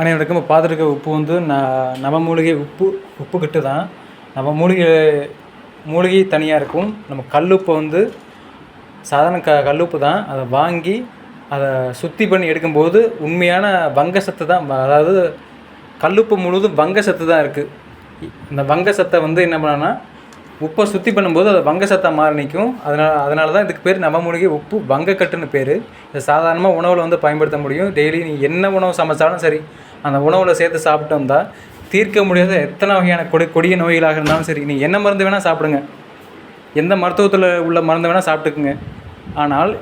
அனைவருக்கும் இப்போ பார்த்துருக்க உப்பு வந்து ந நவமூலிகை உப்பு உப்பு கிட்டு தான் நம்ம மூலிகை மூலிகை தனியாக இருக்கும். நம்ம கல்லுப்பை வந்து சாதாரண க கல்லுப்பு தான் அதை வாங்கி அதை சுத்தி பண்ணி எடுக்கும்போது உண்மையான வங்க சத்து தான் அதாவது கல்லுப்பு முழுவதும் வங்க சத்து தான் இருக்குது இந்த வங்க சத்தை வந்து என்ன பண்ணோன்னா உப்பை சுத்தி பண்ணும்போது அது வங்க சத்தம் மாறி நிற்கும் அதனால் அதனால தான் இதுக்கு பேர் நவமூலிகை உப்பு வங்கக்கட்டுன்னு பேர். இது சாதாரணமாக உணவில் வந்து பயன்படுத்த முடியும். டெய்லி நீ என்ன உணவு சமைச்சாலும் சரி அந்த உணவில் சேர்த்து சாப்பிட்டு வந்தால் தீர்க்க முடியாத எத்தனை வகையான கொடி கொடிய நோய்களாக இருந்தாலும் சரி நீ என்ன மருந்து வேணால் சாப்பிடுங்க. எந்த மருத்துவத்தில் உள்ள மருந்து வேணால் சாப்பிட்டுக்குங்க. ஆனால்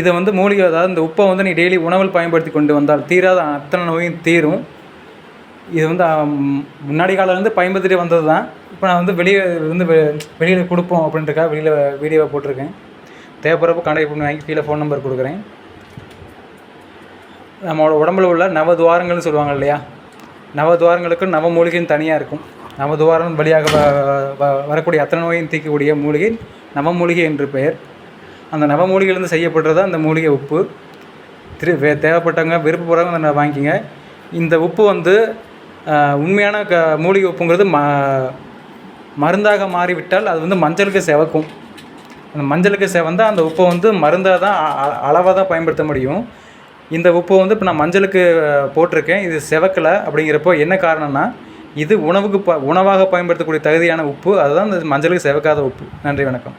இதை வந்து மூலிகை அதாவது இந்த உப்பை வந்து நீ டெய்லி உணவில் பயன்படுத்தி கொண்டு வந்தால் தீராத அத்தனை நோயும் தீரும். இது வந்து முன்னாடி காலையிலேருந்து பயன்படுத்திட்டு வந்தது தான் இப்போ நான் வந்து வெளியே இருந்து வெளியில் கொடுப்போம் அப்படின்றக்காக வெளியில் வீடியோவை போட்டிருக்கேன். தேவைப்படுறப்போ கான்டாக்ட் பண்ணி வாங்கி கீழே ஃபோன் நம்பர் கொடுக்குறேன். நம்மளோட உடம்புல உள்ள நவ துவாரங்கள்னு சொல்லுவாங்க இல்லையா? நவதுவாரங்களுக்கு நவ மூலிகைன்னு தனியாக இருக்கும். நவதுவாரம் வழியாக வ வ- வரக்கூடிய அத்தனை நோயும் தீர்க்கக்கூடிய மூலிகை நவமூலிகை என்று பெயர். அந்த நவமூலிகையிலேருந்து செய்யப்படுறது அந்த மூலிகை உப்பு. திரு தேவைப்பட்டவங்க விருப்பப்படுறவங்க அதை வாங்கிக்கோங்க. இந்த உப்பு வந்து உண்மையான க மூலிகை உப்புங்கிறது ம மருந்தாக மாறிவிட்டால் அது வந்து மஞ்சளுக்கு செவக்கும். அந்த மஞ்சளுக்கு செவந்தால் அந்த உப்பை வந்து மருந்தாக தான் அளவாக தான் பயன்படுத்த முடியும். இந்த உப்பை வந்து இப்போ நான் மஞ்சளுக்கு போட்டிருக்கேன். இது செவக்கலை அப்படிங்கிறப்போ என்ன காரணம்னா இது உணவுக்கு ப உணவாக பயன்படுத்தக்கூடிய தகுதியான உப்பு. அதுதான் இந்த மஞ்சளுக்கு செவக்காத உப்பு. நன்றி வணக்கம்.